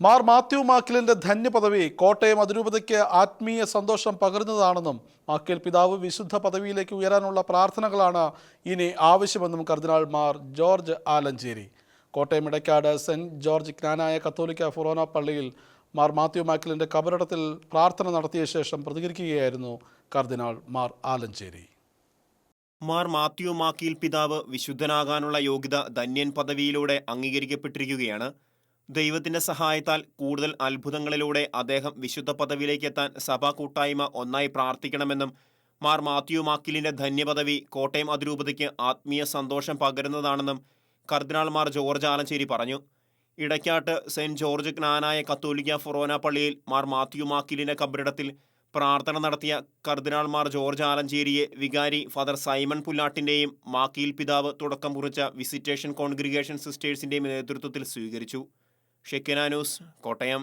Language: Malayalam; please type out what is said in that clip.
മാർ മാത്യു മാക്കിലിന്റെ ധന്യപദവി കോട്ടയം അതിരൂപതയ്ക്ക് ആത്മീയ സന്തോഷം പകരുന്നതാണെന്നും മാക്കിൽ പിതാവ് വിശുദ്ധ പദവിയിലേക്ക് ഉയരാനുള്ള പ്രാർത്ഥനകളാണ് ഇനി ആവശ്യമെന്നും cardinal Mar George Alencherry. Kottayam Edakkad saint George Knanaya കത്തോലിക്ക ഫൊറോന പള്ളിയിൽ മാർ മാത്യു മാക്കിലിന്റെ കബറിടത്തിൽ പ്രാർത്ഥന നടത്തിയ ശേഷം പ്രതികരിക്കുകയായിരുന്നു കർദിനാൾ മാർ ആലഞ്ചേരി. മാർ മാത്യു മാക്കിൽ പിതാവ് വിശുദ്ധനാകാനുള്ള യോഗ്യത ധന്യൻ പദവിയിലൂടെ അംഗീകരിക്കപ്പെട്ടിരിക്കുകയാണ്. ദൈവത്തിന്റെ സഹായത്താൽ കൂടുതൽ അത്ഭുതങ്ങളിലൂടെ അദ്ദേഹം വിശുദ്ധ പദവിയിലേക്ക് എത്താൻ സഭാ കൂട്ടായ്മ ഒന്നായി പ്രാർത്ഥിക്കണമെന്നും മാർ മാത്യു മാക്കിലിന്റെ ധന്യപദവി കോട്ടയം അതിരൂപതയ്ക്ക് ആത്മീയ സന്തോഷം പകരുന്നതാണെന്നും കർദിനാൾ മാർ ജോർജ് ആലഞ്ചേരി പറഞ്ഞു. ഇടയ്ക്കാട്ട് സെന്റ് ജോർജ് ജ്ഞാനായ കത്തോലിക്ക ഫൊറോന പള്ളിയിൽ മാർ മാത്യു മാക്കിലിന്റെ കബറിടത്തിൽ പ്രാർത്ഥന നടത്തിയ കർദിനാൾ മാർ ജോർജ് ആലഞ്ചേരിയെ വികാരി ഫാദർ സൈമൺ പുല്ലാട്ടിന്റെയും മാക്കിയിൽ പിതാവ് തുടക്കം കുറിച്ച വിസിറ്റേഷൻ കോൺഗ്രിഗേഷൻ സിസ്റ്റേഴ്സിന്റെയും നേതൃത്വത്തിൽ സ്വീകരിച്ചു. Shekinah news Kottayam.